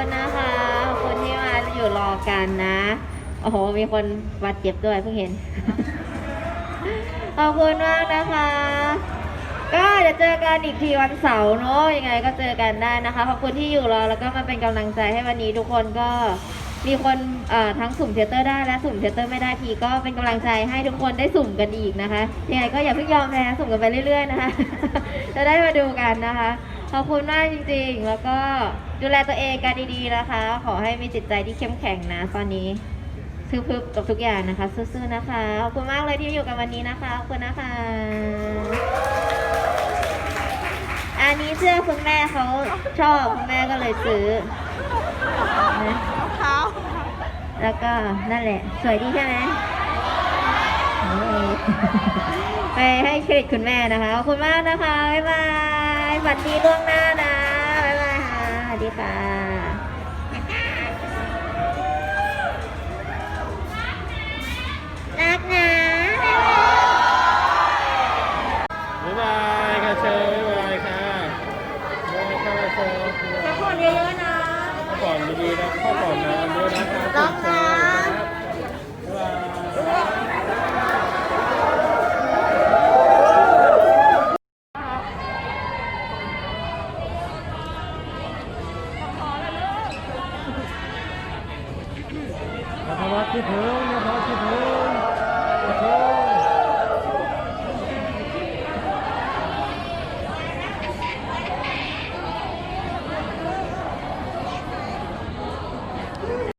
ขอบคุณนะคะขอบคุณที่มาอยู่รอกันนะ โอ้โห มีคนบาดเจ็บด้วยเพิ่งเห็น ขอบคุณมากนะคะ ก็เดี๋ยวเจอกันอีกทีวันเสาร์เนอะยังไงก็เจอกันได้นะคะ ขอบคุณที่อยู่รอแล้วก็มาเป็นกำลังใจให้วันนี้ทุกคนก็มีคนทั้งสุ่มเทเตอร์ได้และสุ่มเทเตอร์ไม่ได้ทีก็เป็นกำลังใจให้ทุกคนได้สุ่มกันอีกนะคะยังไงก็อย่าเพิ่งยอมแพ้สุ่มกันไปเรื่อยๆนะคะ จะได้มาดูกันนะคะ ขอบคุณมากจริงๆ แล้วก็ดูแลตัวเองกันดีๆนะคะ ขอให้มีจิตใจที่เข้มแข็งนะตอนนี้พึบๆกับทุกอย่างนะคะสู้ๆนะคะ ขอบคุณมากเลยที่อยู่กันวันนี้นะคะ ขอบคุณนะคะ อันนี้เสื้อคุณแม่เขาชอบคุณแม่ก็เลยซื้อนะแล้วก็นั่นแหละ สวยดีใช่ไหม ไปให้เครดิตคุณแม่นะคะขอบคุณมากนะคะบ๊ายบายสวัสดีล่วงหน้านะบ๊ายบายค่ะสวัสดีค่ะ A bola que vem, a bola que vem.